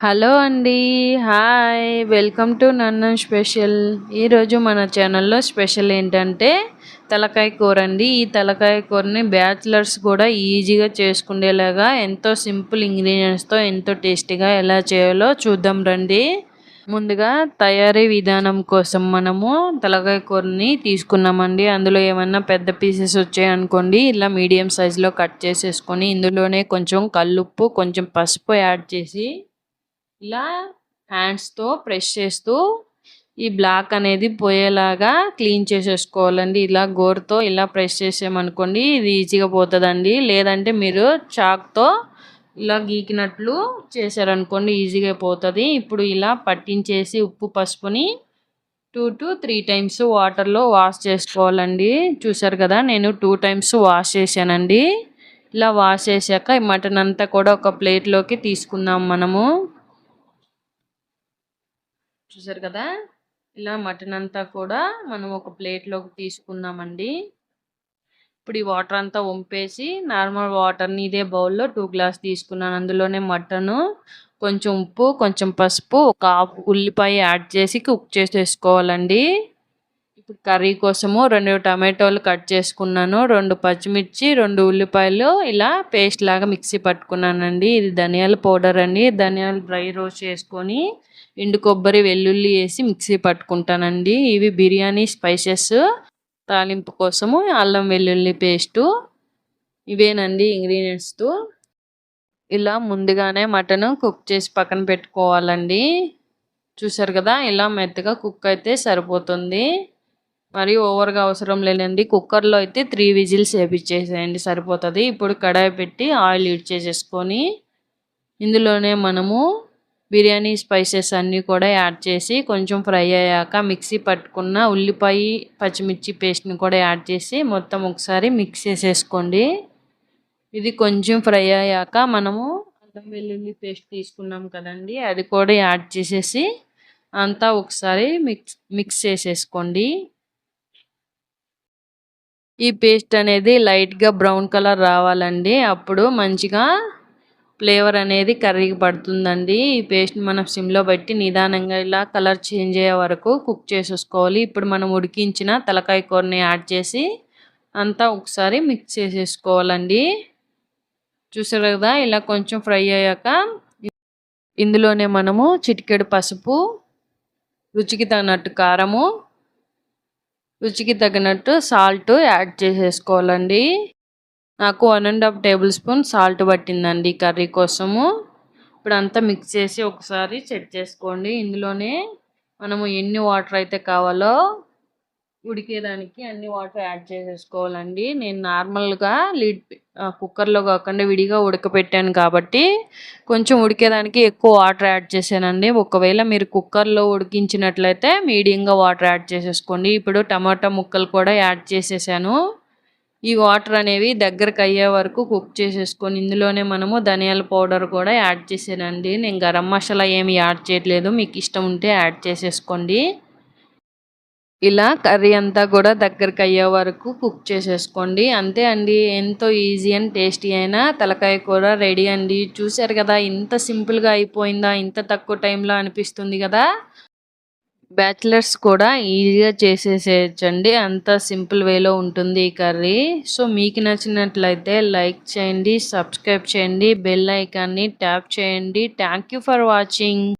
Hello అండి. Hi. Welcome to నన్నన్ special. ఈరోజు మన ఛానల్లో స్పెషల్ ఏంటంటే తలకాయ కూర అండి. ఈ తలకాయ కూరని బ్యాచిలర్స్ కూడా ఈజీగా చేసుకునేలాగా ఎంతో సింపుల్ ఇంగ్రీడియంట్స్తో ఎంతో టేస్టీగా ఎలా చేయాలో చూద్దాం రండి. ముందుగా తయారీ విధానం కోసం మనము తలకాయ కూరని తీసుకున్నామండి. అందులో ఏమన్నా పెద్ద పీసెస్ వచ్చాయనుకోండి ఇలా మీడియం సైజులో కట్ చేసేసుకొని ఇందులోనే కొంచెం కల్లుప్పు కొంచెం పసుపు యాడ్ చేసి ఇలా హ్యాండ్స్తో ప్రెస్ చేస్తూ ఈ బ్లాక్ అనేది పోయేలాగా క్లీన్ చేసేసుకోవాలండి. ఇలా గోరుతో ఇలా ప్రెస్ చేసామనుకోండి ఇది ఈజీగా పోతుందండి. లేదంటే మీరు చాక్తో ఇలా గీకినట్లు చేశారనుకోండి ఈజీగా పోతుంది. ఇప్పుడు ఇలా పట్టించేసి ఉప్పు పసుపుని టూ టు త్రీ టైమ్స్ వాటర్లో వాష్ చేసుకోవాలండి. చూసారు కదా నేను టూ టైమ్స్ వాష్ చేశానండి. ఇలా వాష్ చేశాక ఈ మటన్ అంతా కూడా ఒక ప్లేట్లోకి తీసుకుందాం మనము. చూసారు కదా? ఇలా మటన్ అంతా కూడా మనం ఒక ప్లేట్లోకి తీసుకున్నామండి. ఇప్పుడు ఈ వాటర్ అంతా వంపేసి నార్మల్ వాటర్ని ఇదే బౌల్లో టూ గ్లాస్ తీసుకున్నాను. అందులోనే మటను కొంచెం ఉప్పు కొంచెం పసుపు ఒక ఉల్లిపాయ యాడ్ చేసి కుక్ చేసేసుకోవాలండి. కర్రీ కోసము రెండు టమాటోలు కట్ చేసుకున్నాను రెండు పచ్చిమిర్చి రెండు ఉల్లిపాయలు. ఇలా పేస్ట్ లాగా మిక్సీ పట్టుకున్నానండి. ఇది ధనియాల పౌడర్ అండి. ధనియాలు డ్రై రోస్ట్ చేసుకొని ఎండు కొబ్బరి వెల్లుల్లి వేసి మిక్సీ పట్టుకుంటానండి. ఇవి బిర్యానీ స్పైసెస్. తాలింపు కోసము అల్లం వెల్లుల్లి పేస్టు. ఇవేనండి ఇంగ్రీడియంట్స్తో. ఇలా ముందుగానే మటన్ కుక్ చేసి పక్కన పెట్టుకోవాలండి. చూసారు కదా ఇలా మెత్తగా కుక్ అయితే సరిపోతుంది. మరి ఓవర్గా అవసరం లేదండి. కుక్కర్లో అయితే త్రీ విజిల్స్ వేపించేసేయండి సరిపోతుంది. ఇప్పుడు కడాయి పెట్టి ఆయిల్ యూడ్ చేసేసుకొని ఇందులోనే మనము బిర్యానీ స్పైసెస్ అన్నీ కూడా యాడ్ చేసి కొంచెం ఫ్రై అయ్యాక మిక్సీ పట్టుకున్న ఉల్లిపాయ పచ్చిమిర్చి పేస్ట్ని కూడా యాడ్ చేసి మొత్తం ఒకసారి మిక్స్ చేసేసుకోండి. ఇది కొంచెం ఫ్రై అయ్యాక మనము అల్లం వెల్లుల్లి పేస్ట్ తీసుకున్నాం కదండి అది కూడా యాడ్ చేసేసి అంతా ఒకసారి మిక్స్ మిక్స్ చేసేసుకోండి. ఈ పేస్ట్ అనేది లైట్గా బ్రౌన్ కలర్ రావాలండి. అప్పుడు మంచిగా ఫ్లేవర్ అనేది కర్రీకి పడుతుందండి. ఈ పేస్ట్ మనం సిమ్లో పెట్టి నిదానంగా ఇలా కలర్ చేంజ్ అయ్యే వరకు కుక్ చేసేసుకోవాలి. ఇప్పుడు మనం ఉడికించిన తలకాయ కూరని యాడ్ చేసి అంతా ఒకసారి మిక్స్ చేసేసుకోవాలండి. చూసారు కదా ఇలా కొంచెం ఫ్రై అయ్యాక ఇందులోనే మనము చిటికెడు పసుపు రుచికి తగినట్టు కారము రుచికి తగినట్టు సాల్ట్ యాడ్ చేసేసుకోవాలండి. నాకు one and half tablespoon salt పట్టిందండి కర్రీ కోసము. ఇప్పుడు అంతా మిక్స్ చేసి ఒకసారి సెట్ చేసుకోండి. ఇందులోనే మనము ఎన్ని వాటర్ అయితే కావాలో ఉడికేదానికి అన్ని వాటర్ యాడ్ చేసేసుకోవాలండి. నేను నార్మల్గా లిడ్ కుక్కర్లో కాకుండా విడిగా ఉడకపెట్టాను కాబట్టి కొంచెం ఉడికేదానికి ఎక్కువ వాటర్ యాడ్ చేశానండి. ఒకవేళ మీరు కుక్కర్లో ఉడికించినట్లయితే మీడియంగా వాటర్ యాడ్ చేసేసుకోండి. ఇప్పుడు టమాటా ముక్కలు కూడా యాడ్ చేసేసాను. ఈ వాటర్ అనేవి దగ్గరకు అయ్యే వరకు కుక్ చేసేసుకొని ఇందులోనే మనము ధనియాల పౌడర్ కూడా యాడ్ చేసానండి నేను గరం మసాలా ఏమి యాడ్ చేయట్లేదు. మీకు ఇష్టం ఉంటే యాడ్ చేసేసుకోండి. ఇలా కర్రీ అంతా కూడా దగ్గరికి అయ్యే వరకు కుక్ చేసేసుకోండి. అంతే అండి ఎంతో ఈజీ అండ్ టేస్టీ అయినా తలకాయ కూర రెడీ అండి. చూసారు కదా ఇంత సింపుల్గా అయిపోయిందా ఇంత తక్కువ టైంలో అనిపిస్తుంది కదా? బ్యాచిలర్స్ కూడా ఈజీగా చేసేసేయచ్చండి అంత సింపుల్ వేలో ఉంటుంది ఈ కర్రీ. సో మీకు నచ్చినట్లయితే లైక్ చేయండి సబ్స్క్రైబ్ చేయండి బెల్ ఐకాన్ని ట్యాప్ చేయండి. Thank for watching.